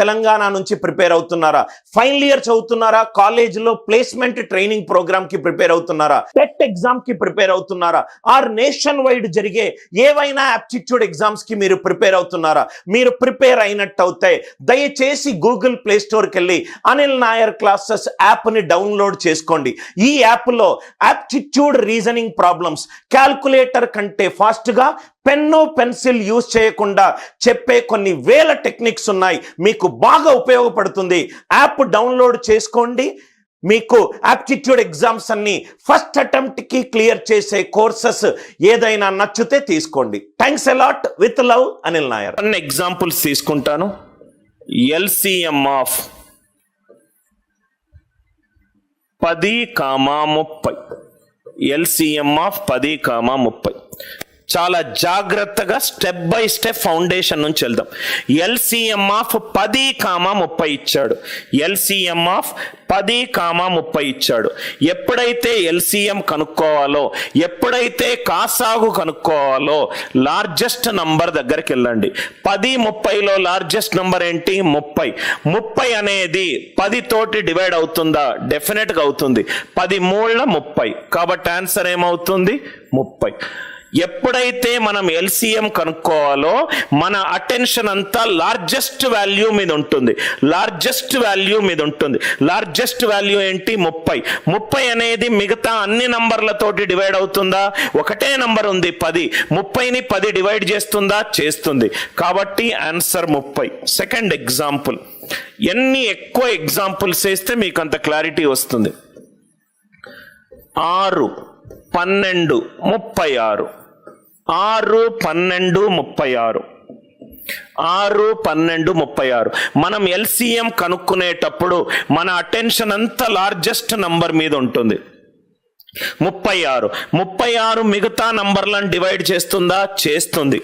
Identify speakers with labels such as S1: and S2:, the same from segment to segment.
S1: తెలంగాణ నుంచి ప్రిపేర్ అవుతున్నారా? Final year చదువుతున్నారా? కాలేజీలో ప్లేస్మెంట్ ట్రైనింగ్ ప్రోగ్రామ్కి ప్రిపేర్ అవుతున్నారా? టెట్ ఎగ్జామ్కి ప్రిపేర్ అవుతున్నారా? ఆర్ నేషన్ వైడ్ జరిగే ఏవైనా ఆప్టిట్యూడ్ ఎగ్జామ్స్కి మీరు ప్రిపేర్ అవుతున్నారా? మీరు ప్రిపేర్ అయినట్టు అవుతాయి. దయచేసి గూగుల్ ప్లే స్టోర్కి వెళ్ళి అనిల్ నాయర్ క్లాసెస్ యాప్ని డౌన్లోడ్ చేసుకోండి. ఈ యాప్లో యాప్టిట్యూడ్ రీజనింగ్ ప్రాబ్లమ్స్ క్యాల్కులేటర్ కంటే ఫాస్ట్గా పెన్ను పెన్సిల్ యూజ్ చేయకుండా చెప్పే కొన్ని వేల టెక్నిక్స్ ఉన్నాయి. మీకు బాగా ఉపయోగపడుతుంది. యాప్ డౌన్లోడ్ చేసుకోండి. మీకు యాప్టిట్యూడ్ ఎగ్జామ్స్ అన్ని ఫస్ట్ అటెంప్ట్కి క్లియర్ చేసే కోర్సెస్ ఏదైనా నచ్చితే తీసుకోండి. Thanks a lot with love Anil Nair. కొన్ని ఎగ్జాంపుల్స్ తీసుకుంటాను. ఎల్సిఎం ఆఫ్ పది కామా ముప్పై. ఎల్సిఎం ఆఫ్ పది కామా ముప్పై. చాలా జాగ్రత్తగా స్టెప్ బై స్టెప్ ఫౌండేషన్ నుంచి వెళ్దాం. ఎల్సిఎం ఆఫ్ పది కామా ముప్పై ఇచ్చాడు. ఎల్సిఎం ఆఫ్ పది కామా ముప్పై ఇచ్చాడు. ఎప్పుడైతే ఎల్సిఎం కనుక్కోవాలో ఎప్పుడైతే కాసాగు కనుక్కోవాలో లార్జెస్ట్ నంబర్ దగ్గరికి వెళ్ళండి. పది ముప్పైలో లార్జెస్ట్ నంబర్ ఏంటి? ముప్పై. ముప్పై అనేది పది తోటి డివైడ్ అవుతుందా? డెఫినెట్గా అవుతుంది. పది మూళ్ళ ముప్పై. కాబట్టి ఆన్సర్ ఏమవుతుంది? ముప్పై. ఎప్పుడైతే మనం ఎల్సిఎం కనుక్కోవాలో మన అటెన్షన్ అంతా లార్జెస్ట్ వాల్యూ మీద ఉంటుంది. లార్జెస్ట్ వాల్యూ మీద ఉంటుంది. లార్జెస్ట్ వాల్యూ ఏంటి? ముప్పై. ముప్పై అనేది మిగతా అన్ని నంబర్లతోటి డివైడ్ అవుతుందా? ఒకటే నంబర్ ఉంది పది. ముప్పైని పది డివైడ్ చేస్తుందా? చేస్తుంది. కాబట్టి ఆన్సర్ ముప్పై. Second example. ఎన్ని ఎక్కువ ఎగ్జాంపుల్స్ వేస్తే మీకు అంత క్లారిటీ వస్తుంది. ఆరు పన్నెండు ముప్పై ఆరు. ఆరు పన్నెండు ముప్పై ఆరు. ఆరు పన్నెండు ముప్పై ఆరు. మనం ఎల్సిఎం కనుక్కునేటప్పుడు మన అటెన్షన్ అంతా లార్జెస్ట్ నంబర్ మీద ఉంటుంది. ముప్పై ఆరు. ముప్పై ఆరు మిగతా నంబర్లను డివైడ్ చేస్తుందా? చేస్తుంది.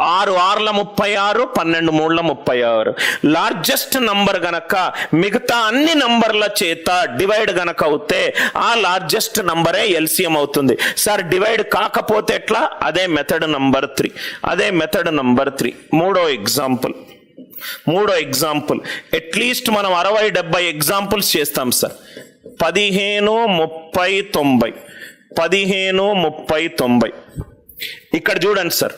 S1: ఆరు ఆరుల ముప్పై ఆరు పన్నెండు మూడుల ముప్పై ఆరు. లార్జెస్ట్ నంబర్ గనక మిగతా అన్ని నంబర్ల చేత డివైడ్ గనక అవుతే ఆ లార్జెస్ట్ నంబరే ఎల్సిఎం అవుతుంది. సార్ డివైడ్ కాకపోతే ఎట్లా? అదే మెథడ్ నంబర్ త్రీ అదే మెథడ్ నంబర్ త్రీ మూడో ఎగ్జాంపుల్ మూడో ఎగ్జాంపుల్ అట్లీస్ట్ మనం అరవై డెబ్బై ఎగ్జాంపుల్స్ చేస్తాం సార్ పదిహేను ముప్పై తొంభై. పదిహేను ముప్పై తొంభై. ఇక్కడ చూడండి సార్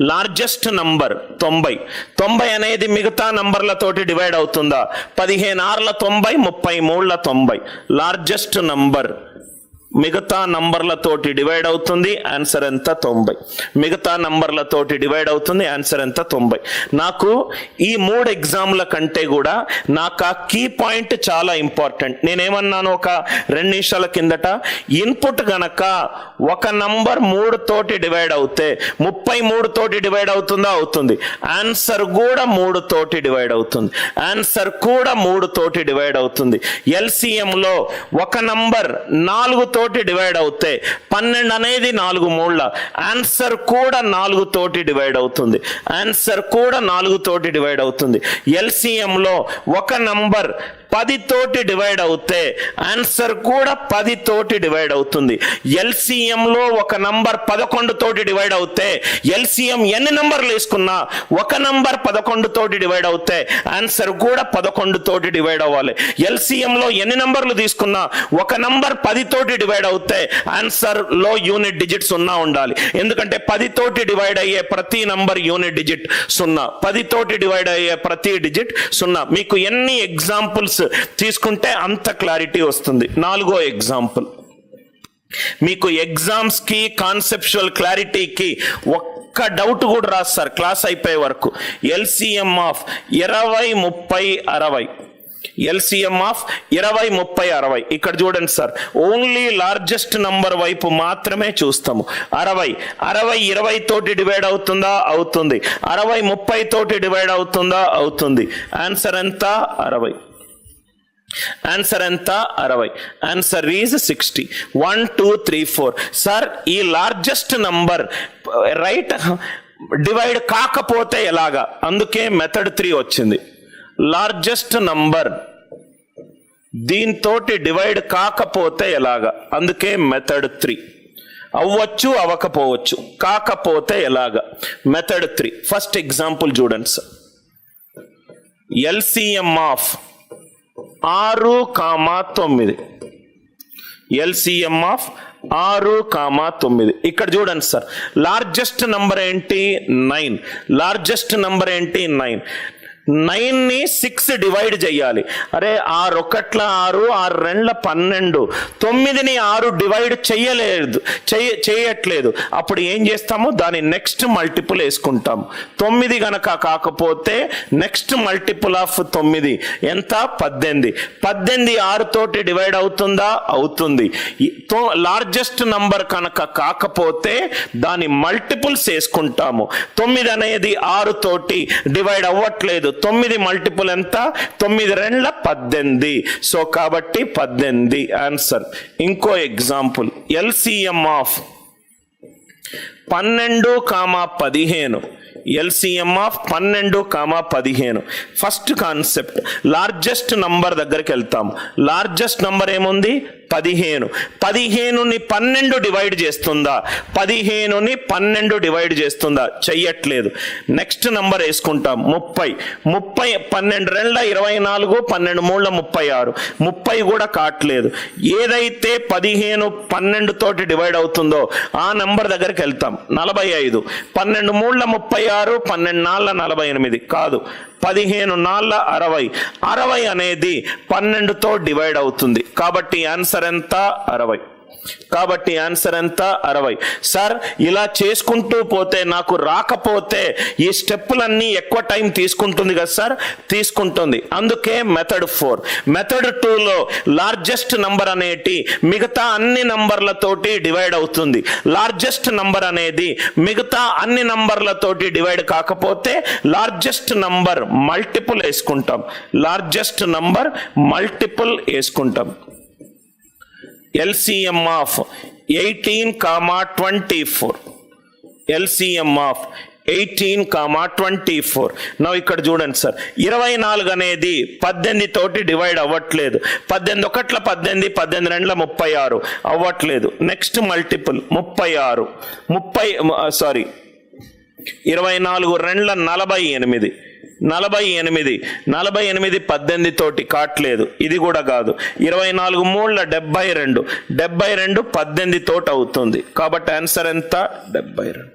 S1: లార్జెస్ట్ నంబర్ తొంభై. తొంభై అనేది మిగతా నంబర్లతోటి డివైడ్ అవుతుందా? పదిహేను ఆరుల తొంభై ముప్పై మూడుల తొంభై. లార్జెస్ట్ నంబర్ మిగతా నంబర్లతోటి డివైడ్ అవుతుంది ఆన్సర్ ఎంత? తొంభై. మిగతా నంబర్లతోటి డివైడ్ అవుతుంది ఆన్సర్ ఎంత? తొంభై. నాకు ఈ మూడు ఎగ్జామ్ల కంటే కూడా నాకు ఆ కీ పాయింట్ చాలా ఇంపార్టెంట్. నేనేమన్నాను ఒక రెండు నిమిషాల కిందట ఇన్పుట్ గనక ఒక నంబర్ మూడు తోటి డివైడ్ అవుతే ముప్పై మూడు తోటి డివైడ్ అవుతుందా? అవుతుంది. ఆన్సర్ కూడా మూడు తోటి డివైడ్ అవుతుంది. ఆన్సర్ కూడా మూడు తోటి డివైడ్ అవుతుంది. ఎల్సిఎంలో ఒక నంబర్ నాలుగు తోటి డివైడ్ అవుతే పన్నెండు అనేది నాలుగు మూళ్ళ. ఆన్సర్ కూడా నాలుగు తోటి డివైడ్ అవుతుంది. ఆన్సర్ కూడా నాలుగు తోటి డివైడ్ అవుతుంది. ఎల్సిఎంలో ఒక నంబర్ పది తోటి డివైడ్ అవుతే ఆన్సర్ కూడా పది తోటి డివైడ్ అవుతుంది. ఎల్సీఎంలో ఒక నంబర్ పదకొండు తోటి డివైడ్ అవుతే ఎల్సిఎం ఎన్ని నంబర్లు వేసుకున్నా ఒక నంబర్ పదకొండు తోటి డివైడ్ అవుతే ఆన్సర్ కూడా పదకొండు తోటి డివైడ్ అవ్వాలి. ఎల్సీఎంలో ఎన్ని నంబర్లు తీసుకున్నా ఒక నంబర్ పది తోటి డివైడ్ అవుతే ఆన్సర్లో యూనిట్ డిజిట్ సున్నా ఉండాలి. ఎందుకంటే పది తోటి డివైడ్ అయ్యే ప్రతి నంబర్ యూనిట్ డిజిట్ సున్నా. పది తోటి డివైడ్ అయ్యే ప్రతి డిజిట్ సున్నా. మీకు ఎన్ని ఎగ్జాంపుల్స్ తీసుకుంటే అంత క్లారిటీ వస్తుంది. నాలుగో ఎగ్జాంపుల్ మీకు ఎగ్జామ్స్కి కాన్సెప్చువల్ క్లారిటీకి ఒక్క డౌట్ కూడా రాస్తారు క్లాస్ అయిపోయే వరకు. ఎల్సిఎం ఆఫ్ ఇరవై ముప్పై అరవై. ఎల్సిఎం ఆఫ్ ఇరవై ముప్పై అరవై. ఇక్కడ చూడండి సార్. ఓన్లీ లార్జెస్ట్ నంబర్ వైపు మాత్రమే చూస్తాము. అరవై. అరవై ఇరవై తోటి డివైడ్ అవుతుందా? అవుతుంది. అరవై ముప్పై తోటి డివైడ్ అవుతుందా? అవుతుంది. ఆన్సర్ ఎంత? అరవై. ఆన్సర్ ఎంత? అరవై. Answer is sixty one two three four sir ఈ లార్జెస్ట్ నంబర్ రైట్ డివైడ్ కాకపోతే ఎలాగా? అందుకే మెథడ్ త్రీ వచ్చింది. లార్జెస్ట్ నంబర్ దీంతో డివైడ్ కాకపోతే ఎలాగా? అందుకే మెథడ్ త్రీ అవ్వచ్చు అవ్వకపోవచ్చు. కాకపోతే ఎలాగా? మెథడ్ త్రీ ఫస్ట్ ఎగ్జాంపుల్ చూడండి సార్ ఎల్సిఎం ఆఫ్ ఆరు కామా తొమ్మిది. ఎల్సిఎం ఆఫ్ ఆరు కామా తొమ్మిది. ఇక్కడ చూడండి సార్ లార్జెస్ట్ నంబర్ ఏంటి? నైన్. లార్జెస్ట్ నంబర్ ఏంటి? నైన్. నైన్ని సిక్స్ డివైడ్ చేయాలి. అరే ఆరు ఒకట్ల ఆరు ఆరు రెండ్ల పన్నెండు. తొమ్మిదిని ఆరు డివైడ్ చేయలేదు చెయ్య చేయట్లేదు. అప్పుడు ఏం చేస్తాము? దాని నెక్స్ట్ మల్టిపుల్ వేసుకుంటాము తొమ్మిది గనక కాకపోతే నెక్స్ట్ మల్టిపుల్ ఆఫ్ తొమ్మిది. ఎంత? పద్దెనిమిది. పద్దెనిమిది ఆరు తోటి డివైడ్ అవుతుందా? అవుతుంది. లార్జెస్ట్ నంబర్ కనుక కాకపోతే దాని మల్టిపుల్స్ వేసుకుంటాము. తొమ్మిది అనేది ఆరు తోటి డివైడ్ అవ్వట్లేదు. తొమ్మిది మల్టిపుల్ ఎంత? తొమ్మిది రెండ్ల పద్దెనిమిది. సో కాబట్టి పద్దెనిమిది ఆన్సర్ ఇంకో ఎగ్జాంపుల్ ఎల్సిఎం ఆఫ్ పన్నెండు కామా పదిహేను. ఎల్సిఎం ఆఫ్ పన్నెండు కామా పదిహేను. ఫస్ట్ కాన్సెప్ట్ లార్జెస్ట్ నంబర్ దగ్గరికి వెళ్తాం. లార్జెస్ట్ నంబర్ ఏముంది? పదిహేను. పదిహేనుని పన్నెండు డివైడ్ చేస్తుందా? పదిహేనుని పన్నెండు డివైడ్ చేస్తుందా? చెయ్యట్లేదు. నెక్స్ట్ నంబర్ వేసుకుంటాం. ముప్పై. ముప్పై పన్నెండు రెండ్ల ఇరవై నాలుగు పన్నెండు మూడుల ముప్పై ఆరు. ముప్పై కూడా కావట్లేదు. ఏదైతే పదిహేను పన్నెండు తోటి డివైడ్ అవుతుందో ఆ నంబర్ దగ్గరికి వెళ్తాం. నలభై ఐదు. పన్నెండు మూడుల ముప్పై ఆరు పన్నెండు నాళ్ళ నలభై ఎనిమిది. కాదు. పదిహేను నాళ్ళ అరవై. అరవై అనేది పన్నెండుతో డివైడ్ అవుతుంది. కాబట్టి ఆన్సర్ ఎంత? అరవై. కాబట్టి ఆన్సర్ ఎంత? అరవై. సార్ ఇలా చేసుకుంటూ పోతే నాకు రాకపోతే ఈ స్టెప్పులన్నీ ఎక్కువ టైం తీసుకుంటుంది కదా సార్ తీసుకుంటుంది. అందుకే మెథడ్ ఫోర్ మెథడ్ టూలో లార్జెస్ట్ నంబర్ అనేటి మిగతా అన్ని నంబర్లతోటి డివైడ్ అవుతుంది. లార్జెస్ట్ నంబర్ అనేది మిగతా అన్ని నంబర్లతోటి డివైడ్ కాకపోతే లార్జెస్ట్ నంబర్ మల్టిపుల్ వేసుకుంటాం. లార్జెస్ట్ నంబర్ మల్టిపుల్ వేసుకుంటాం. LCM of eighteen comma twenty four LCM of eighteen comma twenty four నవ్వు ఇక్కడ చూడండి సార్. ఇరవై నాలుగు అనేది పద్దెనిమిది తోటి డివైడ్ అవ్వట్లేదు. పద్దెనిమిది ఒకట్ల పద్దెనిమిది పద్దెనిమిది రెండుల ముప్పై ఆరు. అవ్వట్లేదు. నెక్స్ట్ మల్టిపుల్ ముప్పై ఆరు. ముప్పై సారీ ఇరవై నాలుగు రెండ్ల నలభై ఎనిమిది. నలభై ఎనిమిది నలభై ఎనిమిది పద్దెనిమిది తోటి కాట్లేదు. ఇది కూడా కాదు. ఇరవై నాలుగు మూడుల డెబ్బై రెండు డెబ్బై రెండు పద్దెనిమిది తోటి అవుతుంది. కాబట్టి ఆన్సర్ ఎంత? డెబ్బై రెండు.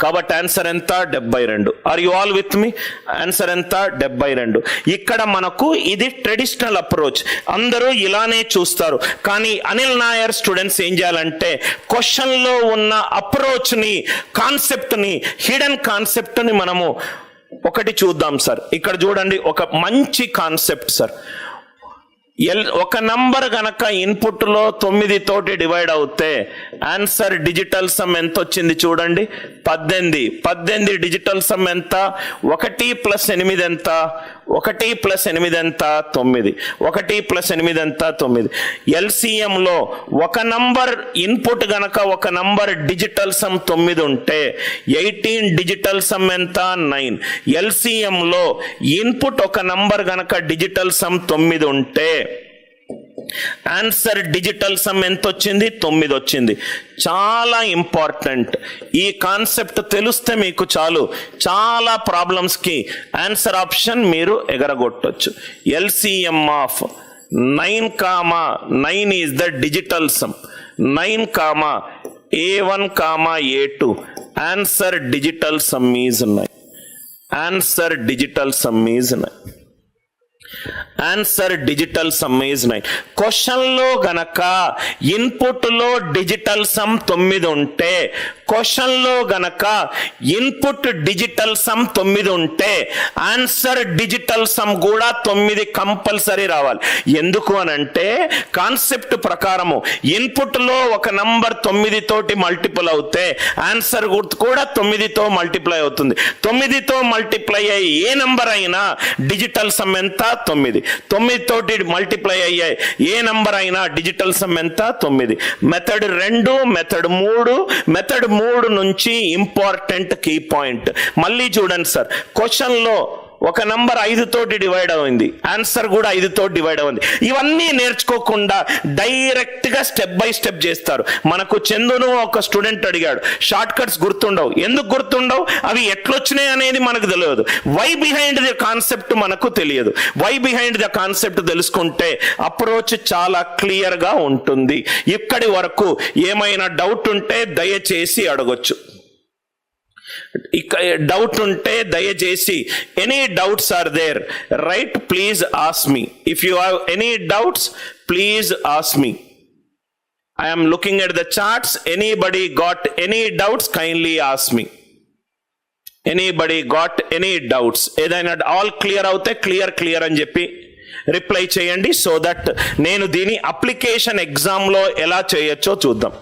S1: కాబట్టి ఆన్సర్ ఎంత? డెబ్బై రెండు. Are you all with me answer ఎంత? డెబ్బై రెండు. ఇక్కడ మనకు ఇది ట్రెడిషనల్ అప్రోచ్. అందరూ ఇలానే చూస్తారు. కానీ అనిల్ నాయర్ స్టూడెంట్స్ ఏం చేయాలంటే క్వశ్చన్లో ఉన్న అప్రోచ్ని కాన్సెప్ట్ని హిడెన్ కాన్సెప్ట్ని మనము ఒకటి చూద్దాం సార్. ఇక్కడ చూడండి ఒక మంచి కాన్సెప్ట్ సార్. ఎల్ ఒక నంబర్ గనక ఇన్పుట్లో తొమ్మిది తోటి డివైడ్ అవుతే ఆన్సర్ డిజిటల్ సమ్ ఎంత వచ్చింది చూడండి. పద్దెనిమిది. పద్దెనిమిది డిజిటల్ సమ్ ఎంత? ఒకటి ప్లస్ ఎనిమిది ఎంత? ఒకటి ప్లస్ ఎనిమిది ఎంత? తొమ్మిది. ఒకటి ప్లస్ ఎనిమిది ఎంత? తొమ్మిది. ఎల్సిఎంలో ఒక నంబర్ ఇన్పుట్ గనక ఒక నంబర్ డిజిటల్ సమ్ తొమ్మిది ఉంటే ఎయిటీన్ డిజిటల్ సమ్ ఎంత? నైన్. ఎల్సిఎంలో ఇన్పుట్ ఒక నంబర్ గనక డిజిటల్ సమ్ తొమ్మిది ఉంటే ఆన్సర్ డిజిటల్ సమ్ ఎంత వచ్చింది తొమ్మిది వచ్చింది చాలా ఇంపార్టెంట్ ఈ కాన్సెప్ట్ తెలిస్తే మీకు చాలు. చాలా ప్రాబ్లమ్స్కి ఆన్సర్ ఆప్షన్ మీరు ఎగరగొట్టొచ్చు. LCM of nine comma nine is the digital sum nine comma A one comma A two answer digital sum is nine answer digital sum is nine answer digital sum is nine క్వశ్చన్లో గనక ఇన్పుట్లో digital sum తొమ్మిది ఉంటే క్వశ్చన్లో గనక input digital sum తొమ్మిది ఉంటే answer digital sum కూడా తొమ్మిది కంపల్సరీ రావాలి. ఎందుకు అని అంటే కాన్సెప్ట్ ప్రకారము ఇన్పుట్లో ఒక నంబర్ తొమ్మిది తోటి మల్టిపుల్ అవుతే ఆన్సర్ కూడా తొమ్మిదితో మల్టిప్లై అవుతుంది. తొమ్మిదితో మల్టిప్లై అయ్యి ఏ నంబర్ అయినా డిజిటల్ సమ్ ఎంత? తొమ్మిది. తొమ్మిది తోటి మల్టిప్లై అయ్యాయి. ఏ నంబర్ అయినా డిజిటల్ సమ్ ఎంత? తొమ్మిది. మెథడ్ రెండు మెథడ్ మూడు మెథడ్ మూడు నుంచి ఇంపార్టెంట్ కీ పాయింట్ మళ్ళీ చూడండి సార్ క్వశ్చన్లో ఒక నంబర్ ఐదు తోటి డివైడ్ అయింది. ఆన్సర్ కూడా ఐదు తోటి డివైడ్ అయింది. ఇవన్నీ నేర్చుకోకుండా డైరెక్ట్గా స్టెప్ బై స్టెప్ చేస్తారు. మనకు చందును ఒక స్టూడెంట్ అడిగాడు. షార్ట్ కట్స్ గుర్తుండవు. ఎందుకు గుర్తుండవు? అవి ఎట్లొచ్చినాయి అనేది మనకు తెలియదు. వై బిహైండ్ ది కాన్సెప్ట్ మనకు తెలియదు. వై బిహైండ్ ద కాన్సెప్ట్ తెలుసుకుంటే అప్రోచ్ చాలా క్లియర్గా ఉంటుంది. ఇక్కడి వరకు ఏమైనా డౌట్ ఉంటే దయచేసి అడగొచ్చు. డౌట్ ఉంటే దయచేసి any doubts are there right please ask me if you have any doubts please ask me I'm looking at the charts anybody got any doubts kindly ask me anybody got any doubts ఏదైనా all clear అవుతే clear clear అని చెప్పి reply చేయండి so that నేను దీని application ఎగ్జామ్లో ఎలా చేయొచ్చో చూద్దాం.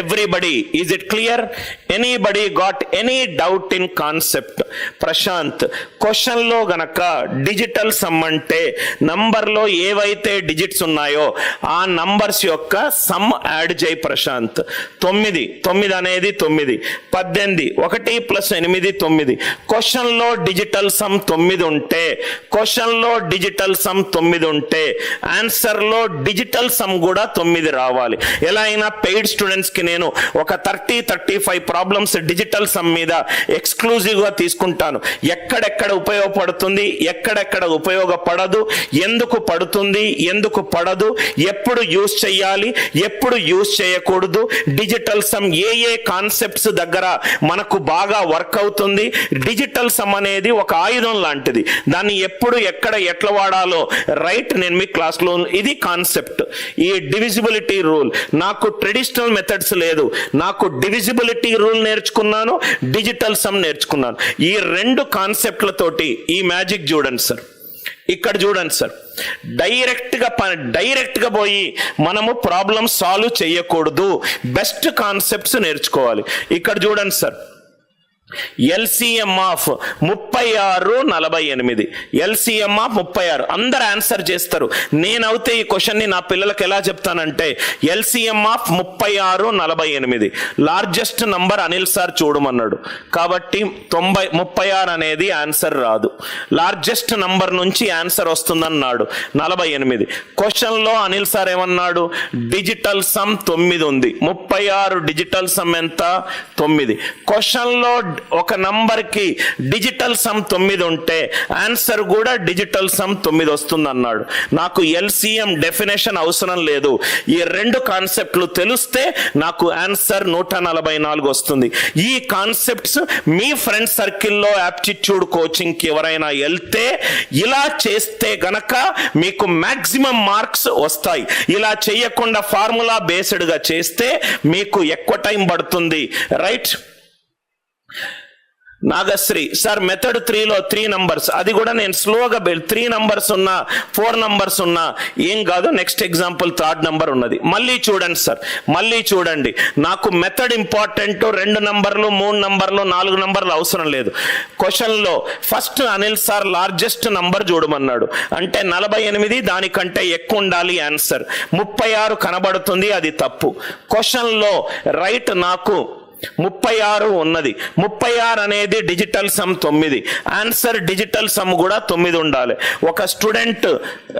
S1: Everybody is it clear anybody got any doubt in concept Prashant క్వశ్చన్లో గనక డిజిటల్ సమ్ అంటే నంబర్లో ఏవైతే డిజిట్స్ ఉన్నాయో ఆ నంబర్స్ యొక్క సమ్ యాడ్ చేయి ప్రశాంత్ తొమ్మిది తొమ్మిది అనేది తొమ్మిది పద్దెనిమిది ఒకటి ప్లస్ ఎనిమిది తొమ్మిది. క్వశ్చన్లో డిజిటల్ సమ్ తొమ్మిది ఉంటే క్వశ్చన్లో డిజిటల్ సమ్ తొమ్మిది ఉంటే ఆన్సర్లో డిజిటల్ సమ్ కూడా తొమ్మిది రావాలి. ఎలా అయినా పెయిడ్ స్టూడెంట్ స్టూడెంట్స్కి నేను ఒక thirty thirty five problems digital sum మీద ఎక్స్క్లూజివ్గా తీసుకుంటాను. ఎక్కడెక్కడ ఉపయోగపడుతుంది ఎక్కడెక్కడ ఉపయోగపడదు ఎందుకు పడుతుంది ఎందుకు పడదు ఎప్పుడు యూజ్ చేయాలి ఎప్పుడు యూజ్ చేయకూడదు డిజిటల్ సమ్ ఏ ఏ కాన్సెప్ట్స్ దగ్గర మనకు బాగా వర్క్ అవుతుంది డిజిటల్ సమ్ అనేది ఒక ఆయుధం లాంటిది. దాన్ని ఎప్పుడు ఎక్కడ ఎట్లా వాడాలో రైట్ నేను మీ క్లాస్లో ఇది కాన్సెప్ట్ ఈ డివిజిబిలిటీ రూల్ నాకు ట్రెడిషనల్ మెథడ్స్ లేదు. నాకు డివిజిబిలిటీ రూల్ నేర్చుకున్నాను డిజిటల్ సమ్ నేర్చుకున్నాను. ఈ రెండు కాన్సెప్ట్లతోటి ఈ మ్యాజిక్ చూడండి సార్ ఇక్కడ చూడండి సార్ డైరెక్ట్గా పని డైరెక్ట్గా పోయి మనము ప్రాబ్లమ్ సాల్వ్ చేయకూడదు. బెస్ట్ కాన్సెప్ట్స్ నేర్చుకోవాలి. ఇక్కడ చూడండి సార్ ఎల్సిఎం ఆఫ్ ముప్పై ఆరు నలభై ఎనిమిది. ఎల్సిఎం ఆఫ్ ముప్పై ఆరు. అందరు ఆన్సర్ చేస్తారు. నేనైతే ఈ క్వశ్చన్ని నా పిల్లలకు ఎలా చెప్తానంటే ఎల్సిఎం ఆఫ్ ముప్పై ఆరు నలభై ఎనిమిది. లార్జెస్ట్ నంబర్ అనిల్ సార్ చూడమన్నాడు. కాబట్టి తొంభై ముప్పై ఆరు అనేది ఆన్సర్ రాదు. లార్జెస్ట్ నంబర్ నుంచి ఆన్సర్ వస్తుందన్నాడు. నలభై ఎనిమిది. క్వశ్చన్లో అనిల్ సార్ ఏమన్నాడు? డిజిటల్ సమ్ తొమ్మిది ఉంది. ముప్పై ఆరు డిజిటల్ సమ్ ఎంత? తొమ్మిది. క్వశ్చన్లో ఒక నంబర్కి డిజిటల్ సమ్ తొమ్మిది ఉంటే ఆన్సర్ కూడా డిజిటల్ సమ్ తొమ్మిది వస్తుంది అన్నాడు నాకు ఎల్సిఎం డెఫినేషన్ అవసరం లేదు. ఈ రెండు కాన్సెప్ట్లు తెలిస్తే నాకు ఆన్సర్ నూట నలభై నాలుగు వస్తుంది. ఈ కాన్సెప్ట్స్ మీ ఫ్రెండ్ సర్కిల్లో యాప్టిట్యూడ్ కోచింగ్కి ఎవరైనా వెళ్తే ఇలా చేస్తే గనక మీకు మ్యాక్సిమం మార్క్స్ వస్తాయి. ఇలా చేయకుండా ఫార్ములా బేస్డ్గా చేస్తే మీకు ఎక్కువ టైం పడుతుంది. రైట్? నాగశ్రీ సార్ మెథడ్ త్రీలో త్రీ నంబర్స్ అది కూడా నేను స్లోగా త్రీ నంబర్స్ ఉన్నా ఫోర్ నంబర్స్ ఉన్నా ఏం కాదు నెక్స్ట్ ఎగ్జాంపుల్ థర్డ్ నంబర్ ఉన్నది. మళ్ళీ చూడండి సార్. మళ్ళీ చూడండి. నాకు మెథడ్ ఇంపార్టెంట్ రెండు నంబర్లు మూడు నంబర్లు నాలుగు నంబర్లు అవసరం లేదు. క్వశ్చన్లో first Anil sir largest number చూడమన్నాడు. అంటే నలభై ఎనిమిది దానికంటే ఎక్కువ ఉండాలి ఆన్సర్ ముప్పై ఆరు కనబడుతుంది అది తప్పు. క్వశ్చన్లో రైట్ నాకు ముప్పై ఆరు ఉన్నది. ముప్పై ఆరు అనేది డిజిటల్ సమ్ తొమ్మిది. ఆన్సర్ డిజిటల్ సమ్ కూడా తొమ్మిది ఉండాలి. ఒక స్టూడెంట్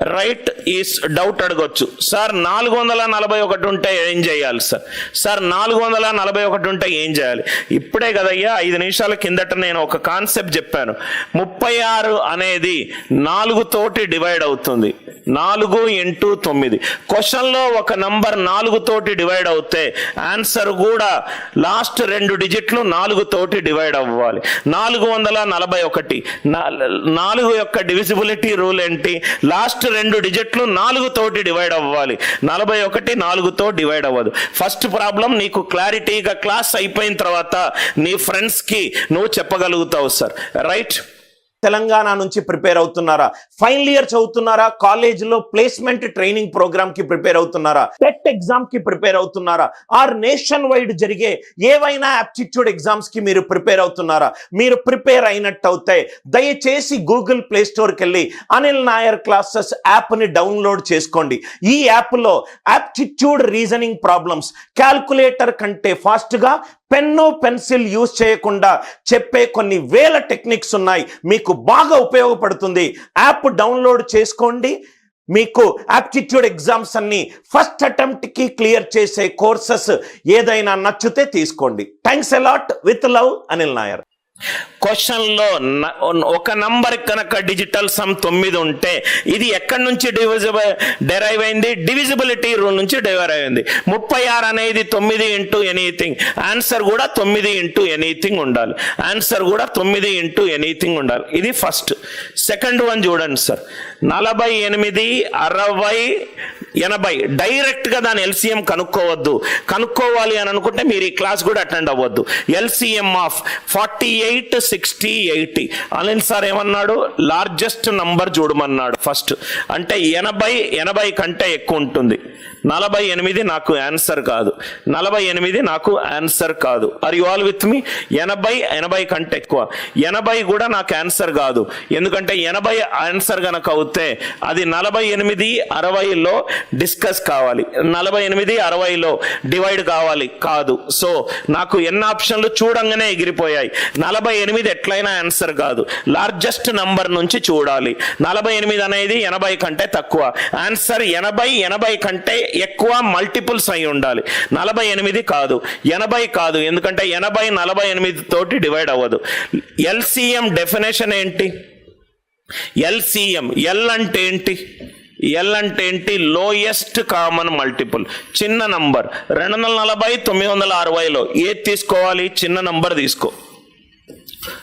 S1: రైట్ ఈస్ డౌట్ అడగొచ్చు. సార్ నాలుగు వందల నలభై ఒకటి ఉంటే ఏం చేయాలి సార్ సార్ నాలుగు వందల నలభై ఒకటి ఉంటే ఏం చేయాలి? ఇప్పుడే కదయ్యా ఐదు నిమిషాల కిందట నేను ఒక కాన్సెప్ట్ చెప్పాను. ముప్పై ఆరు అనేది నాలుగు తోటి డివైడ్ అవుతుంది. నాలుగు ఇంటూ తొమ్మిది. క్వశ్చన్లో ఒక నంబర్ నాలుగు తోటి డివైడ్ అవుతే ఆన్సర్ కూడా లాస్ట్ రెండు డిజిట్లు నాలుగు తోటి డివైడ్ అవ్వాలి. నాలుగు వందల నలభై ఒకటి. నాలుగు యొక్క డివిజిబిలిటీ రూల్ ఏంటి? లాస్ట్ రెండు డిజిట్లు నాలుగు తోటి డివైడ్ అవ్వాలి. నలభై ఒకటి నాలుగుతో డివైడ్ అవ్వదు. ఫస్ట్ ప్రాబ్లం నీకు క్లారిటీగా క్లాస్ అయిపోయిన తర్వాత నీ ఫ్రెండ్స్కి నువ్వు చెప్పగలుగుతావు సార్. రైట్?
S2: తెలంగాణ నుంచి ప్రిపేర్ అవుతున్నారా? ఫైనల్ ఇయర్ చదువుతున్నారా? కాలేజీలో ప్లేస్మెంట్ ట్రైనింగ్ ప్రోగ్రామ్కి ప్రిపేర్ అవుతున్నారా? టెట్ ఎగ్జామ్కి ప్రిపేర్ అవుతున్నారా? ఆర్ నేషన్ వైడ్ జరిగే ఏవైనా ఆప్టిట్యూడ్ ఎగ్జామ్స్కి మీరు ప్రిపేర్ అవుతున్నారా? మీరు ప్రిపేర్ అయినట్టు అవుతాయి. దయచేసి గూగుల్ ప్లే స్టోర్కి వెళ్ళి అనిల్ నాయర్ క్లాసెస్ యాప్ని డౌన్లోడ్ చేసుకోండి. ఈ యాప్లో యాప్టిట్యూడ్ రీజనింగ్ ప్రాబ్లమ్స్ క్యాల్కులేటర్ కంటే ఫాస్ట్గా పెన్ను పెన్సిల్ యూజ్ చేయకుండా చెప్పే కొన్ని వేల టెక్నిక్స్ ఉన్నాయి. మీకు బాగా ఉపయోగపడుతుంది. యాప్ డౌన్లోడ్ చేసుకోండి. మీకు యాప్టిట్యూడ్ ఎగ్జామ్స్ అన్ని ఫస్ట్ అటెంప్ట్కి క్లియర్ చేసే కోర్సెస్ ఏదైనా నచ్చితే తీసుకోండి. Thanks a lot with love Anil Nair.
S1: క్వశ్చన్లో న- ఒక నంబర్ కనుక డిజిటల్ సమ్ తొమ్మిది ఉంటే ఇది ఎక్కడి నుంచి డివిజిబుల్ డెరైవ్ అయింది? డివిజిబిలిటీ రూల్ నుంచి డెరైవ్ అయింది. ముప్పై ఆరు అనేది తొమ్మిది ఇంటూ ఎనీథింగ్ ఆన్సర్ కూడా తొమ్మిది ఇంటూ ఎనీథింగ్ ఉండాలి. ఆన్సర్ కూడా తొమ్మిది ఇంటూ ఎనీథింగ్ ఉండాలి. ఇది ఫస్ట్ సెకండ్ వన్ చూడండి సార్ నలభై ఎనిమిది అరవై ఎనభై. డైరెక్ట్గా దాని ఎల్సిఎం కనుక్కోవద్దు. కనుక్కోవాలి అని అనుకుంటే మీరు ఈ క్లాస్ కూడా అటెండ్ అవ్వద్దు. LCM of forty eight sixty eighty Anil sir ఏమన్నాడు? లార్జెస్ట్ నంబర్ చూడమన్నాడు ఫస్ట్ అంటే ఎనభై ఎనభై కంటే ఎక్కువ ఉంటుంది. నలభై ఎనిమిది నాకు ఆన్సర్ కాదు. నలభై ఎనిమిది నాకు ఆన్సర్ కాదు. Are you all with me ఎనభై ఎనభై కంటే ఎక్కువ. ఎనభై కూడా నాకు ఆన్సర్ కాదు. ఎందుకంటే ఎనభై ఆన్సర్ గనక అవుతే అది నలభై ఎనిమిది అరవైలో డిస్కస్ కావాలి. నలభై ఎనిమిది అరవైలో డివైడ్ కావాలి. కాదు. సో నాకు ఎన్ని ఆప్షన్లు చూడంగానే ఎగిరిపోయాయి. నలభై ఎనిమిది ఎట్లయినా ఆన్సర్ కాదు. లార్జెస్ట్ నంబర్ నుంచి చూడాలి. నలభై ఎనిమిది అనేది ఎనభై కంటే తక్కువ. ఆన్సర్ ఎనభై ఎనభై కంటే ఎక్కువ మల్టిపుల్స్ అయి ఉండాలి. నలభై ఎనిమిది కాదు. ఎనభై కాదు. ఎందుకంటే ఎనభై నలభై ఎనిమిది తోటి డివైడ్ అవ్వదు. ఎల్సిఎం డెఫినేషన్ ఏంటి? ఎల్సిఎం ఎల్ అంటే ఏంటి? ఎల్ అంటే ఏంటి? లోయెస్ట్ కామన్ మల్టిపుల్ చిన్న నంబర్ రెండు వందల నలభై తొమ్మిది వందల అరవైలో ఏది తీసుకోవాలి? చిన్న నంబర్ తీసుకో.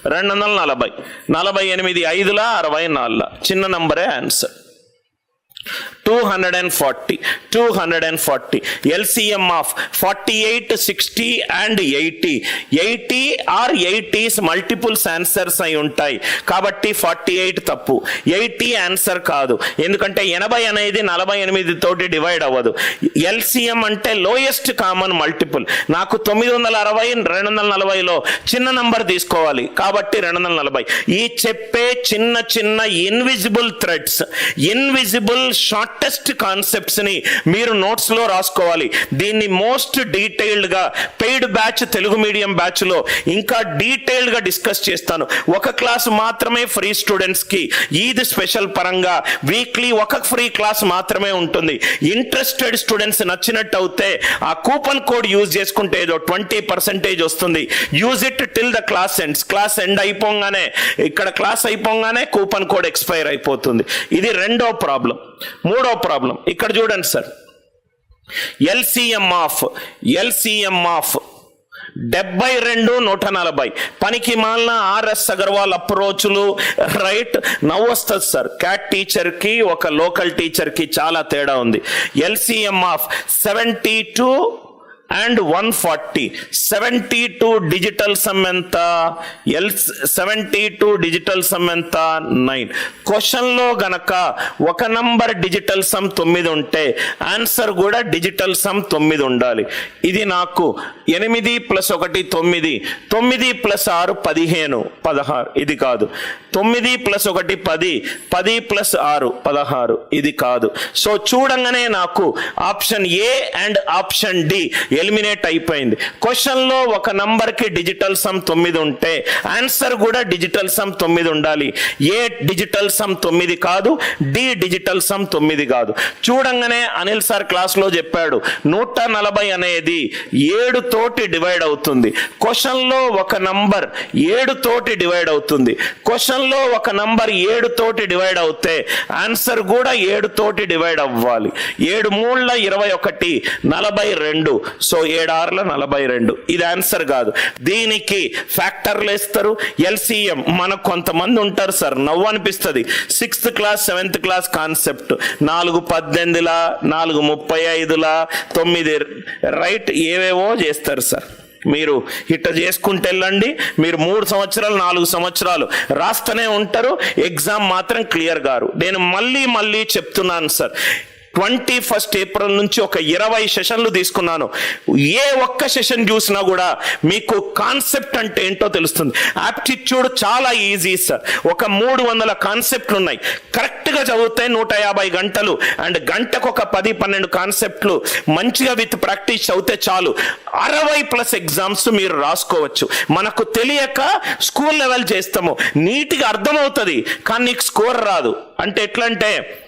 S1: రెండు వందల నలభై. నలభై ఎనిమిది ఐదుల అరవై నాలుగులా? చిన్న నంబరే answer two hundred and forty two hundred and forty LCM of forty eight sixty and eighty eighty are eighty's multiples answers అయి ఉంటాయి. కాబట్టి ఫార్టీ ఎయిట్ తప్పు. ఎయిటీ ఆన్సర్ కాదు. ఎందుకంటే ఎనభై అనేది నలభై ఎనిమిది తోటి డివైడ్ అవ్వదు. ఎల్సిఎం అంటే లోయెస్ట్ కామన్ మల్టిపుల్ నాకు తొమ్మిది వందల అరవై రెండు వందల నలభైలో చిన్న నంబర్ తీసుకోవాలి. కాబట్టి రెండు వందల నలభై. ఈ చెప్పే చిన్న చిన్న invisible threads invisible short shortest కాన్సెప్ట్స్ని మీరు నోట్స్లో రాసుకోవాలి. దీన్ని మోస్ట్ డీటెయిల్డ్గా పెయిడ్ బ్యాచ్ తెలుగు మీడియం బ్యాచ్లో ఇంకా డీటెయిల్డ్గా డిస్కస్ చేస్తాను. ఒక క్లాస్ మాత్రమే ఫ్రీ స్టూడెంట్స్కి ఈద్ స్పెషల్ పరంగా వీక్లీ ఒక ఫ్రీ క్లాస్ మాత్రమే ఉంటుంది. ఇంట్రెస్టెడ్ స్టూడెంట్స్ నచ్చినట్టు అవుతే ఆ కూపన్ కోడ్ యూజ్ చేసుకుంటే ఏదో ట్వంటీ పర్సెంటేజ్ వస్తుంది. Use it till the class ends class end అయిపోగానే ఇక్కడ క్లాస్ అయిపోగానే కూపన్ కోడ్ ఎక్స్పైర్ అయిపోతుంది. ఇది రెండో ప్రాబ్లం మూడో ప్రాబ్లం. ఇక్కడ చూడండి sir. LCM of LCM of డెబ్బై రెండు నూట నలభై. పనికి మాలిన ఆర్ఎస్ అగర్వాల్ అప్రోచ్లు రైట్ నవ్వు వస్తుంది సార్. క్యాట్ టీచర్కి ఒక లోకల్ టీచర్కి చాలా తేడా ఉంది. LCM of seventy two and one forty seventy two digital sum ఎంత? L seventy two digital sum ఎంత నైన్ క్వశ్చన్లో గనక ఒక నంబర్ డిజిటల్ సమ్ తొమ్మిది ఉంటే ఆన్సర్ కూడా డిజిటల్ సమ్ తొమ్మిది ఉండాలి. ఇది నాకు ఎనిమిది ప్లస్ ఒకటి తొమ్మిది. తొమ్మిది ప్లస్ ఆరు పదిహేను. పదహారు. ఇది కాదు. తొమ్మిది ప్లస్ ఒకటి పది. పది ప్లస్ ఆరు పదహారు. ఇది కాదు. సో చూడంగానే నాకు option A and option D eliminate అయిపోయింది. క్వశ్చన్లో ఒక నంబర్కి డిజిటల్ సమ్ తొమ్మిది ఉంటే ఆన్సర్ కూడా డిజిటల్ సమ్ తొమ్మిది ఉండాలి. ఏ డిజిటల్ సమ్ తొమ్మిది కాదు డి డిజిటల్ సమ్ తొమ్మిది కాదు. చూడంగానే అనిల్ సార్ క్లాస్లో చెప్పాడు నూట నలభై అనేది ఏడు తోటి డివైడ్ అవుతుంది. క్వశ్చన్లో ఒక నంబర్ ఏడు తోటి డివైడ్ అవుతుంది. క్వశ్చన్లో ఒక నంబర్ ఏడు తోటి డివైడ్ అవుతే ఆన్సర్ కూడా ఏడు తోటి డివైడ్ అవ్వాలి. ఏడు మూడుల ఇరవై ఒకటి నలభై రెండు సో ఏడారుల నలభై రెండు. ఇది ఆన్సర్ కాదు. దీనికి ఫ్యాక్టర్లు వేస్తారు. ఎల్సిఎం మనకు కొంతమంది ఉంటారు సార్. నవ్వు అనిపిస్తుంది. Sixth class seventh class concept నాలుగు పద్దెనిమిదిలా నాలుగు ముప్పై ఐదులా తొమ్మిది రైట్ ఏవేవో చేస్తారు సార్. మీరు ఇట్ట చేసుకుంటూ వెళ్ళండి. మీరు మూడు సంవత్సరాలు నాలుగు సంవత్సరాలు రాస్తూనే ఉంటారు. ఎగ్జామ్ మాత్రం క్లియర్ గారు. నేను మళ్ళీ మళ్ళీ చెప్తున్నాను సార్. ట్వంటీ ఫస్ట్ ఏప్రిల్ నుంచి ఒక ఇరవై సెషన్లు తీసుకున్నాను. ఏ ఒక్క సెషన్ చూసినా కూడా మీకు కాన్సెప్ట్ అంటే ఏంటో తెలుస్తుంది. ఆప్టిట్యూడ్ చాలా ఈజీ సార్ ఒక మూడు వందల కాన్సెప్ట్లు ఉన్నాయి. కరెక్ట్గా చదివితే నూట యాభై గంటలు అండ్ గంటకు ఒక పది పన్నెండు కాన్సెప్ట్లు. మంచిగా విత్ ప్రాక్టీస్ చదివితే చాలు. అరవై ప్లస్ ఎగ్జామ్స్ మీరు రాసుకోవచ్చు. మనకు తెలియక స్కూల్ లెవెల్ చేస్తాము. నీట్గా అర్థమవుతుంది కానీ నీకు స్కోర్ రాదు. అంటే ఎట్లా అంటే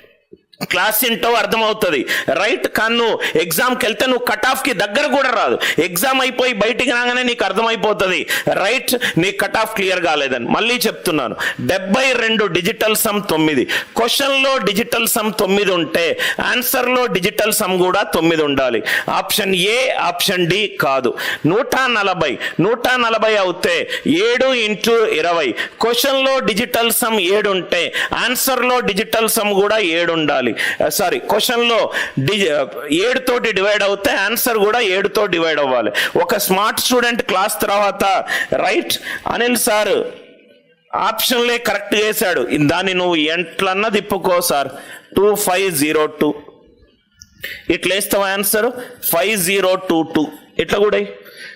S1: క్లాస్ ఏంటో అర్థమవుతుంది. రైట్ కానీ నువ్వు ఎగ్జామ్కి వెళ్తే నువ్వు కట్ ఆఫ్కి దగ్గర కూడా రాదు. ఎగ్జామ్ అయిపోయి బయటికి రాగానే నీకు అర్థమైపోతుంది. రైట్ నీ కట్ ఆఫ్ క్లియర్ కాలేదని. మళ్ళీ చెప్తున్నాను. డెబ్బై రెండు డిజిటల్ సమ్ తొమ్మిది. క్వశ్చన్లో డిజిటల్ సమ్ తొమ్మిది ఉంటే ఆన్సర్లో డిజిటల్ సమ్ కూడా తొమ్మిది ఉండాలి. ఆప్షన్ ఏ ఆప్షన్ డి కాదు. నూట నలభై. నూట నలభై అవుతే ఏడు ఇంటూ ఇరవై. క్వశ్చన్లో డిజిటల్ సమ్ ఏడు ఉంటే ఆన్సర్లో డిజిటల్ సమ్ కూడా ఏడు ఉండాలి. సారీ క్వశ్చన్లో డి ఏడు తోటి డివైడ్ అవుతే ఆన్సర్ కూడా ఏడుతో డివైడ్ అవ్వాలి. ఒక స్మార్ట్ స్టూడెంట్ క్లాస్ తర్వాత రైట్ అనిల్ సార్ ఆప్షన్లే కరెక్ట్ చేశాడు. దాన్ని నువ్వు ఎంట్లన్నా తిప్పుకో sir two five zero two ఇట్లా వేస్తావా answer five zero two two ఇట్లా కూడా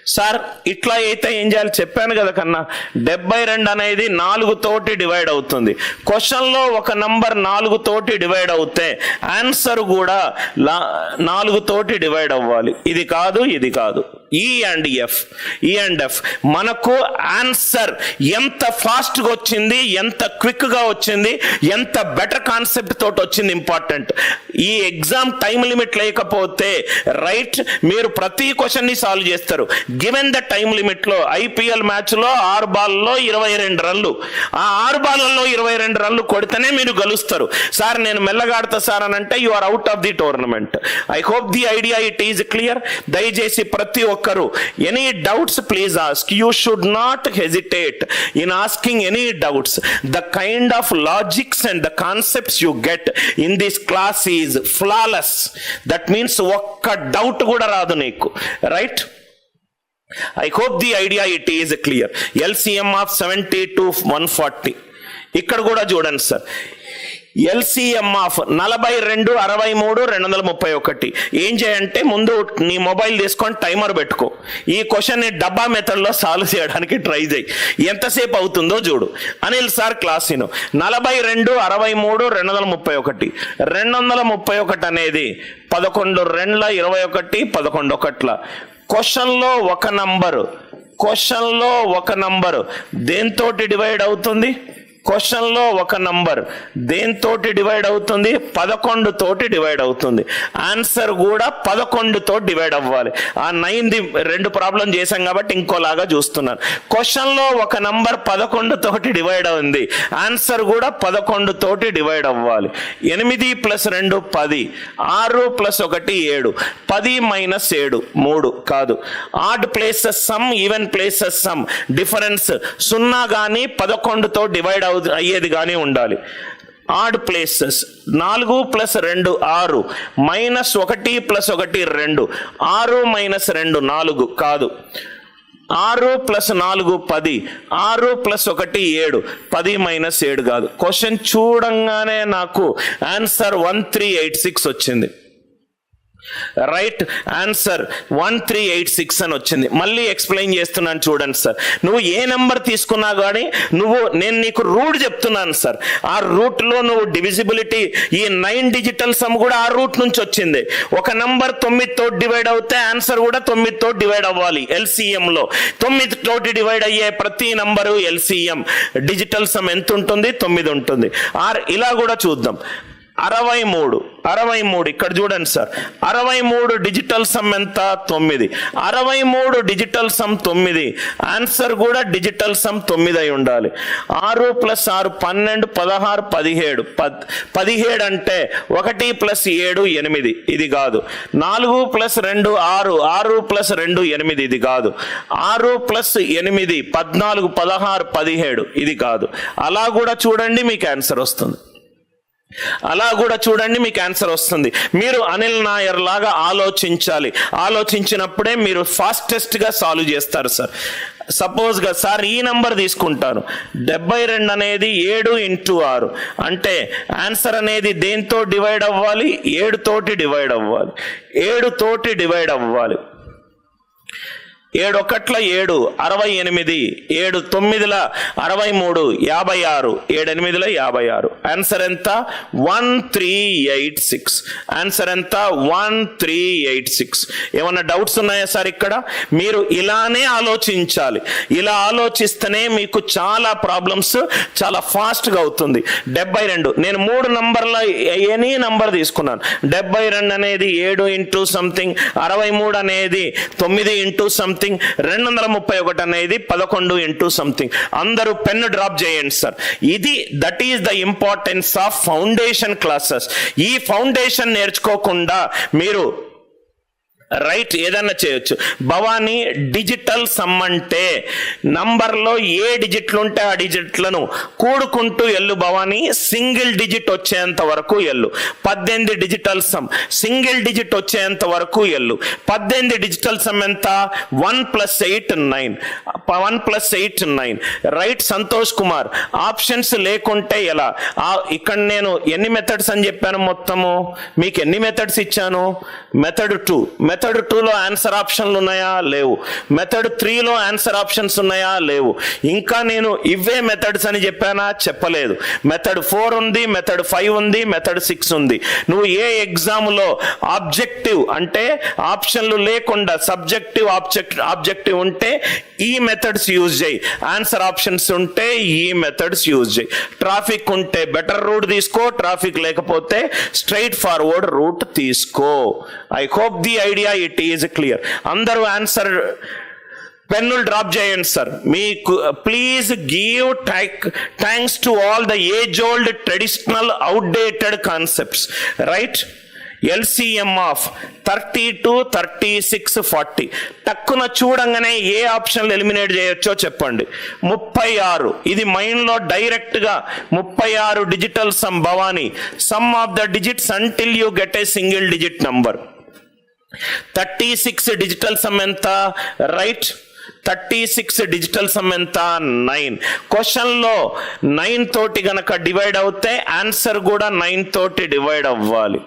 S1: సార్ ఇట్లా అయితే ఏం చేయాలి? చెప్పాను కదా కన్నా డెబ్బై రెండు అనేది నాలుగు తోటి డివైడ్ అవుతుంది. క్వశ్చన్లో ఒక నంబర్ నాలుగు తోటి డివైడ్ అవుతే ఆన్సర్ కూడా లా- నాలుగు తోటి డివైడ్ అవ్వాలి. ఇది కాదు ఇది కాదు. E and F E and F మనకు ఆన్సర్ ఎంత ఫాస్ట్గా వచ్చింది ఎంత క్విక్గా వచ్చింది ఎంత బెటర్ కాన్సెప్ట్ తోటి వచ్చింది ఇంపార్టెంట్ ఈ ఎగ్జామ్ టైం లిమిట్ లేకపోతే రైట్ మీరు ప్రతి క్వశ్చన్ని సాల్వ్ చేస్తారు. గివెన్ ద టైం లిమిట్లో ఐపీఎల్ మ్యాచ్లో ఆరు బాల్లో ఇరవై రెండు రన్లు. ఆ ఆరు బాల్లో ఇరవై రెండు రన్లు కొడితేనే మీరు గెలుస్తారు. సార్ నేను మెల్లగాడతా సార్ అని అంటే you are out of the tournament I hope the idea it is clear దయచేసి ప్రతి ఒక్కరు. Any doubts please ask you should not hesitate in asking any doubts the kind of logics and the concepts you get in this class is flawless that means ఒక్క doubt కూడా రాదు నీకు. Right I hope the idea it is clear LCM of seventy two one forty ఇక్కడ కూడా చూడండి sir LCM of నలభై రెండు అరవై మూడు రెండు వందల ముప్పై ఒకటి. ఏం చేయంటే ముందు నీ మొబైల్ తీసుకొని టైమర్ పెట్టుకో. ఈ క్వశ్చన్ని డబ్బా మెథడ్లో సాల్వ్ చేయడానికి ట్రై చేయి. ఎంతసేపు అవుతుందో చూడు. అనిల్ సార్ క్లాస్ విను నలభై రెండు అరవై మూడు రెండు వందల ముప్పై ఒకటి. రెండు వందల ముప్పై ఒకటి అనేది పదకొండు రెండుల ఇరవై ఒకటి పదకొండు ఒకట్ల. క్వశ్చన్లో ఒక నంబరు. క్వశ్చన్లో ఒక నంబరు. దేంతోటి డివైడ్ అవుతుంది? క్వశ్చన్లో ఒక నంబర్. దేనితోటి డివైడ్ అవుతుంది? పదకొండు తోటి డివైడ్ అవుతుంది. ఆన్సర్ కూడా పదకొండుతో డివైడ్ అవ్వాలి. ఆ నైన్ది రెండు ప్రాబ్లం చేశాం కాబట్టి ఇంకోలాగా చూస్తున్నాను. క్వశ్చన్లో ఒక నంబర్ పదకొండు తోటి డివైడ్ అయింది. ఆన్సర్ కూడా పదకొండు తోటి డివైడ్ అవ్వాలి. ఎనిమిది ప్లస్ రెండు పది. ఆరు ప్లస్ ఒకటి ఏడు. పది మైనస్ ఏడు మూడు. కాదు. Odd places sum even places sum. Difference సున్నా కానీ పదకొండుతో డివైడ్ అవు అయ్యేది కానీ ఉండాలి. Odd places. నాలుగు ప్లస్ రెండు ఆరు. మైనస్ ఒకటి ప్లస్ ఒకటి రెండు. ఆరు మైనస్ రెండు నాలుగు. కాదు. ఆరు ప్లస్ నాలుగు పది. ఆరు ప్లస్ ఒకటి ఏడు. పది మైనస్ ఏడు కాదు. క్వశ్చన్ చూడంగానే నాకు answer one three eight six వచ్చింది. Right answer one three eight six అని వచ్చింది. మళ్ళీ ఎక్స్ప్లెయిన్ చేస్తున్నాను చూడండి సార్. నువ్వు ఏ నెంబర్ తీసుకున్నా కానీ నువ్వు నేను నీకు రూట్ చెప్తున్నాను సార్. ఆ రూట్లో నువ్వు డివిజిబిలిటీ ఈ నైన్ డిజిటల్ సమ్ కూడా ఆ రూట్ నుంచి వచ్చింది. ఒక నంబర్ తొమ్మిదితో డివైడ్ అవుతే ఆన్సర్ కూడా తొమ్మిదితో డివైడ్ అవ్వాలి ఎల్సీఎంలో తొమ్మిది తోటి డివైడ్ అయ్యే ప్రతి నంబరు ఎల్సిఎం డిజిటల్ సమ్ ఎంత ఉంటుంది? తొమ్మిది ఉంటుంది. ఆర్ ఇలా కూడా చూద్దాం. అరవై మూడు. అరవై మూడు. ఇక్కడ చూడండి సార్. అరవై మూడు డిజిటల్ సమ్ ఎంత? తొమ్మిది. అరవై మూడు డిజిటల్ సమ్ తొమ్మిది. ఆన్సర్ కూడా డిజిటల్ సమ్ తొమ్మిది అయి ఉండాలి. ఆరు ప్లస్ ఆరు పన్నెండు పదహారు పదిహేడు. పద్ పదిహేడు అంటే ఒకటి ప్లస్ ఏడు ఎనిమిది. ఇది కాదు. నాలుగు ప్లస్ రెండు ఆరు. ఆరు ప్లస్ రెండు ఎనిమిది. ఇది కాదు. ఆరు ప్లస్ ఎనిమిది పద్నాలుగు పదహారు పదిహేడు. ఇది కాదు. అలా కూడా చూడండి మీకు ఆన్సర్ వస్తుంది. అలా కూడా చూడండి మీకు ఆన్సర్ వస్తుంది. మీరు అనిల్ నాయర్ లాగా ఆలోచించాలి. ఆలోచించినప్పుడే మీరు ఫాస్టెస్ట్గా సాల్వ్ చేస్తారు సార్ సపోజ్గా సార్ ఈ నంబర్ తీసుకుంటారు డెబ్బై రెండు అనేది ఏడు ఇంటూ ఆరు. అంటే ఆన్సర్ అనేది దేంతో డివైడ్ అవ్వాలి? ఏడు తోటి డివైడ్ అవ్వాలి. ఏడు తోటి డివైడ్ అవ్వాలి. ఏడు ఏడు అరవై ఎనిమిది ఏడు తొమ్మిదిల అరవై మూడు యాభై ఆరు ఏడెనిమిదిల యాభై ఆరు. ఆన్సర్ ఎంత? One three eight six answer ఎంత? వన్ త్రీ ఎయిట్ సిక్స్ ఏమన్నా డౌట్స్ ఉన్నాయా సార్ ఇక్కడ? మీరు ఇలానే ఆలోచించాలి. ఇలా ఆలోచిస్తేనే మీకు చాలా ప్రాబ్లమ్స్ చాలా ఫాస్ట్గా అవుతుంది. డెబ్బై రెండు. నేను మూడు నంబర్ల ఎనీ నంబర్ తీసుకున్నాను. డెబ్బై రెండు అనేది ఏడు ఇంటూ సంథింగ్ అరవై మూడు అనేది తొమ్మిది ఇంటూ సంథింగ్ రెండు వందల ముప్పై ఒకటి అనేది పదకొండు ఇంటూ సంథింగ్ అందరూ పెన్ను డ్రాప్ చేయండి సార్. ఇది that is the importance of foundation classes ఈ ఫౌండేషన్ నేర్చుకోకుండా మీరు రైట్ ఏదన్నా చేయొచ్చు. భవానీ డిజిటల్ సమ్ అంటే నంబర్లో ఏ డిజిట్లు ఉంటే ఆ డిజిట్లను కూడుకుంటూ ఎల్లు భవానీ. సింగిల్ డిజిట్ వచ్చేంత వరకు ఎల్లు. పద్దెనిమిది డిజిటల్ సమ్. సింగిల్ డిజిట్ వచ్చేంత వరకు ఎల్లు. పద్దెనిమిది డిజిటల్ సమ్ ఎంత? One plus eight nine. One plus eight nine. Right Santosh Kumar. Options లేకుంటే ఎలా? ఇక్కడ నేను ఎన్ని మెథడ్స్ అని చెప్పాను మొత్తము? మీకు ఎన్ని మెథడ్స్ ఇచ్చాను? Method two. మెథడ్ టూలో ఆన్సర్ ఆప్షన్లు ఉన్నాయా? లేవు. మెథడ్ త్రీలో ఆన్సర్ ఆప్షన్స్ ఉన్నాయా? లేవు. ఇంకా నేను ఇవే మెథడ్స్ అని చెప్పానా? చెప్పలేదు. మెథడ్ ఫోర్ ఉంది మెథడ్ ఫైవ్ ఉంది మెథడ్ సిక్స్ ఉంది. నువ్వు ఏ ఎగ్జామ్లో ఆబ్జెక్టివ్ అంటే ఆప్షన్లు లేకుండా సబ్జెక్టివ్ ఆబ్జెక్ట్ ఆబ్జెక్టివ్ ఉంటే ఈ మెథడ్స్ యూజ్ చేయి. ఆన్సర్ ఆప్షన్స్ ఉంటే ఈ మెథడ్స్ యూజ్ చేయి. ట్రాఫిక్ ఉంటే బెటర్ రూట్ తీసుకో ట్రాఫిక్ లేకపోతే స్ట్రైట్ ఫార్వర్డ్ రూట్ తీసుకో. I hope the idea it is clear అందరూ ఆన్సర్ పెన్నులు డ్రాప్ చేయండి సార్ మీకు please give thanks to all the age old traditional outdated concepts right LCM of thirty two thirty six forty టక్కున చూడంగానే ఏ ఆప్షన్లు eliminate చేయొచ్చో చెప్పండి. ముప్పై ఆరు. ఇది మైండ్లో డైరెక్ట్గా ముప్పై ఆరు digital sum Bhavani. Sum of the digits until you get a single digit number thirty six digital sum ఎంత? Right. Thirty six digital sum ఎంత? నైన్. క్వశ్చన్లో నైన్ తోటి గనక డివైడ్ అవుతే ఆన్సర్ కూడా నైన్ తోటి డివైడ్ అవ్వాలి.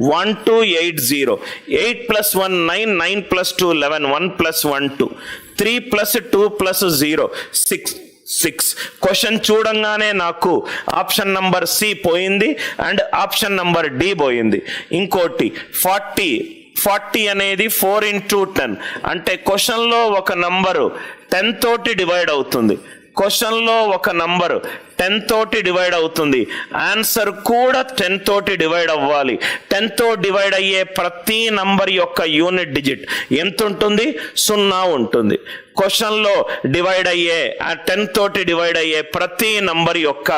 S1: One two eight zero. Eight plus one nine nine plus two eleven one plus one two. Three plus two plus zero. Six six. Question చూడంగానే నాకు ఆప్షన్ నంబర్ సి పోయింది and option number D పోయింది. ఇంకోటి forty forty అనేది four into ten. అంటే క్వశ్చన్లో ఒక number ten తోటి డివైడ్ అవుతుంది. క్వశ్చన్లో ఒక నంబరు టెన్ తోటి డివైడ్ అవుతుంది. ఆన్సర్ కూడా టెన్ తోటి డివైడ్ అవ్వాలి. టెన్తో డివైడ్ అయ్యే ప్రతి నంబర్ యొక్క యూనిట్ డిజిట్ ఎంత ఉంటుంది? సున్నా ఉంటుంది. క్వశ్చన్లో డివైడ్ అయ్యే ఆ టెన్ తోటి డివైడ్ అయ్యే ప్రతి నంబర్ యొక్క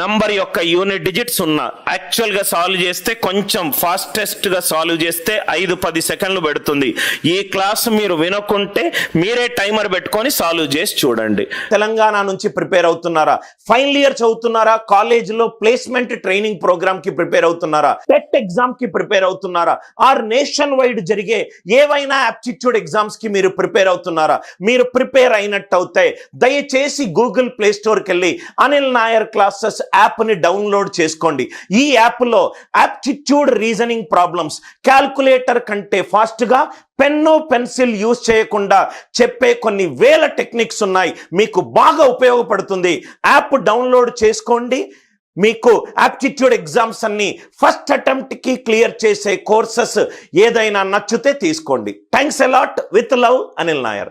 S1: నంబర్ యొక్క యూనిట్ డిజిట్ సున్నా యాక్చువల్గా సాల్వ్ చేస్తే కొంచెం ఫాస్టెస్ట్గా సాల్వ్ చేస్తే ఐదు పది సెకండ్లు పెడుతుంది. ఈ క్లాస్ మీరు వినకుంటే మీరే టైమర్ పెట్టుకొని సాల్వ్ చేసి చూడండి.
S2: తెలంగాణ నుంచి ప్రిపేర్ అవుతున్నారా? ఫైనల్ ఇయర్ చదువుతున్నారా? కాలేజీలో ప్లేస్మెంట్ ట్రైనింగ్ ప్రోగ్రామ్కి ప్రిపేర్ అవుతున్నారా? టెట్ ఎగ్జామ్కి ప్రిపేర్ అవుతున్నారా? ఆర్ నేషన్ వైడ్ జరిగే ఏవైనా యాప్టిట్యూడ్ ఎగ్జామ్స్కి మీరు ప్రిపేర్ అవుతున్నారా? మీరు ప్రిపేర్ అయినట్టు అవుతాయి దయచేసి గూగుల్ ప్లే స్టోర్కి వెళ్ళి అనిల్ నాయర్ క్లాస్ యాప్ని డౌన్లోడ్ చేసుకోండి. ఈ యాప్లో రీజనింగ్ ప్రాబ్లమ్స్ క్యాల్కులేటర్ కంటే ఫాస్ట్గా పెన్ను పెన్సిల్ యూజ్ చేయకుండా చెప్పే కొన్ని వేల టెక్నిక్స్ ఉన్నాయి. మీకు బాగా ఉపయోగపడుతుంది. యాప్ డౌన్లోడ్ చేసుకోండి. మీకు యాప్టిట్యూడ్ ఎగ్జామ్స్ అన్ని ఫస్ట్ అటెంప్ట్కి క్లియర్ చేసే కోర్సెస్ ఏదైనా నచ్చితే తీసుకోండి. Thanks a lot with love Anil Nair.